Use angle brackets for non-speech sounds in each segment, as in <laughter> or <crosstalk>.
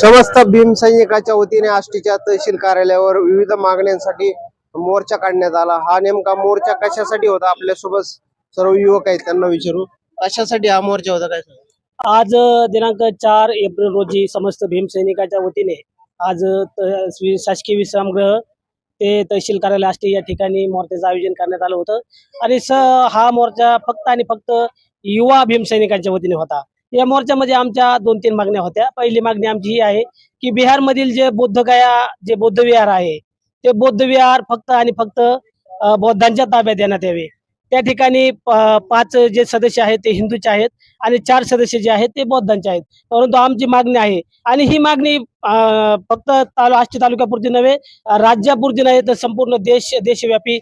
समस्त भीम सैनिकाच्या वतीने आष्टीच्या तहसील कार्यालयावर विविध मागण्यांसाठी मोर्चा काढण्यात आला. हा नेमका मोर्चा कशासाठी होता? आपल्यासोबत सर्व युवक आहेत त्यांना विचारू. कशासाठी हा मोर्चा होता? काय आज दिनांक चार एप्रिल रोजी समस्त भीमसैनिकाच्या वतीने आज शासकीय विश्रामगृह ते तहसील कार्यालय आष्टी या ठिकाणी मोर्चाचं आयोजन करण्यात आलं होतं. आणि स हा मोर्चा फक्त आणि फक्त युवा भीमसैनिकांच्या वतीने होता. या मोर्चामध्ये आमच्या दोन तीन मागण्या होत्या. पहिली मागणी आमची ही आहे की बिहारमधील जे बुद्धगया जे बौद्धविहार आहे ते बौद्धविहार फक्त आणि फक्त बौद्धांच्या ताब्यात देण्यात यावे. त्या ठिकाणी पाच जे सदस्य आहेत ते हिंदूचे आहेत आणि चार सदस्य जे आहेत ते बौद्धांचे आहेत. परंतु आमची मागणी आहे आणि ही मागणी फक्त तालु आष्टी तालुक्यापुरती नव्हे राज्यापुरती नव्हे तर संपूर्ण देश देशव्यापी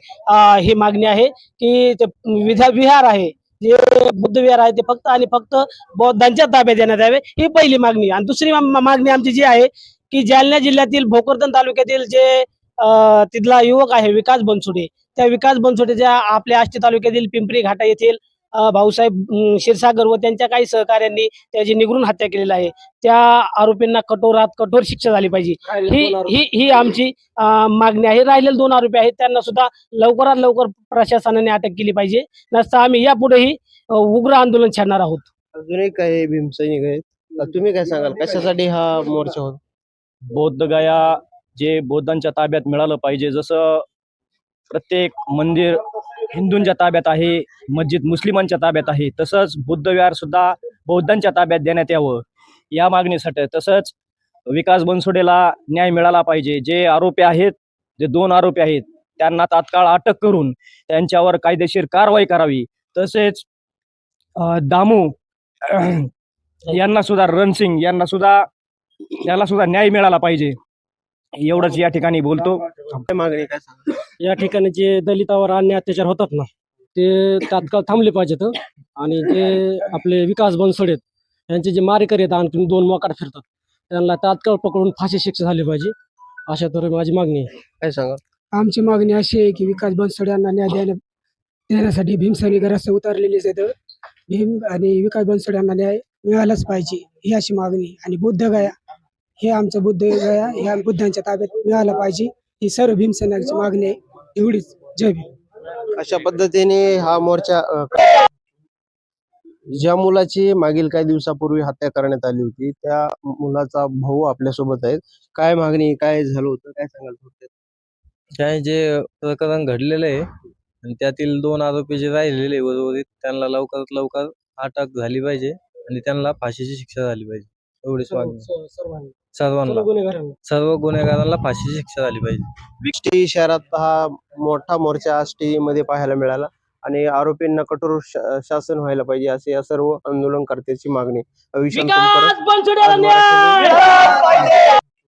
ही मागणी आहे की ते विधा विहार आहे. जे बुद्ध विहार आहे ते फक्त आणि फक्त बौद्धांच्या ताब्यात देण्यात यावे ही पहिली मागणी. आणि दुसरी मागणी आमची जी आहे की जालना जिल्ह्यातील भोकरदन तालुक्यातील जे तिथला युवक आहे विकास बनसुडे त्या विकास बनसुडेच्या आपल्या आष्टी तालुक्यातील पिंपरी घाटा येथील भाऊसाहेब क्षीरसागर व त्यांच्या काही सहकाऱ्यांनी त्याची निगरून हत्या केलेली आहे. त्या आरोपींना कठोरात कठोर शिक्षा झाली पाहिजे. ही ही ही आमची मागणी आहे. राहिलेले दोन आरोपी आहेत. त्यांना सुद्धा लवकरात लवकर प्रशासनाने अटक केली पाहिजे. नसता आम्ही यापुढेही उग्र आंदोलन छेडणार आहोत. अजूनही काही भीम सैनिक आहेत तर तुम्ही काय सांगाल? कशासाठी हा मोर्चा होता? बौद्धगया जे बौद्धांच्या ताब्यात मिळालं पाहिजे. जसं प्रत्येक मंदिर हिंदूंच्या ताब्यात आहे मस्जिद मुस्लिमांच्या ताब्यात आहे तसंच बुद्धविहार सुद्धा बौद्धांच्या ताब्यात देण्यात यावं. या मागणीसाठी तसंच विकास बनसोडेला न्याय मिळाला पाहिजे. जे आरोपी आहेत जे दोन आरोपी आहेत त्यांना तात्काळ अटक करून त्यांच्यावर कायदेशीर कारवाई करावी. तसेच दामू <clears throat> यांना सुद्धा रणसिंग यांना सुद्धा याला सुद्धा न्याय मिळाला पाहिजे. एवढंच या ठिकाणी बोलतो. मागणी काय या ठिकाणी जे दलितावर अन्याय अत्याचार होतात ना ते तात्काळ थांबले पाहिजेत आणि जे आपले विकास बनसोडेत यांचे जे मारेकरी आहेत आणखी दोन मोकाट फिरतात त्यांना तात्काळ पकडून फाशी शिक्षा झाली पाहिजे अशा तरी माझी मागणी आहे. काय सांगा? आमची मागणी अशी आहे की विकास बनसोड यांना न्याय देण्या देण्यासाठी भीमसैनिक रस्ते उतरलेलेच आहेत भीम आणि विकास बनसोड यांना न्याय मिळालाच पाहिजे ही अशी मागणी. आणि बुद्धगया हे आमचं बुद्धगया ह्या बुद्धांच्या ताब्यात मिळालं पाहिजे. ही सर्व भीमसैनिकाची मागणी आहे. एवढीच. जय भीम. अशा पद्धतीने हा मोर्चा अ, ज्या मुलाची मागील काही दिवसापूर्वी हत्या करण्यात आली होती त्या मुलाचा भाऊ आपल्यासोबत आहेत काय मागणी काय झालं होतं काय सांगाल थोडक्यात? काय जे प्रकरण घडलेलं आहे आणि त्यातील दोन आरोपी जे राहिलेले उर्वरित त्यांना लवकरात लवकर अटक झाली पाहिजे आणि त्यांना फाशीची शिक्षा झाली पाहिजे. एवढीच मागणी. सर्वांनी. सर्वांना गुन्हेगारांना. सर्व गुन्हेगारांना फाशीची शिक्षा झाली पाहिजे. आष्टी शहरात हा मोठा मोर्चा आष्टी मध्ये पाहायला मिळाला आणि आरोपींना कठोर श- शासन व्हायला पाहिजे असे या सर्व आंदोलनकर्त्याची मागणी. विकास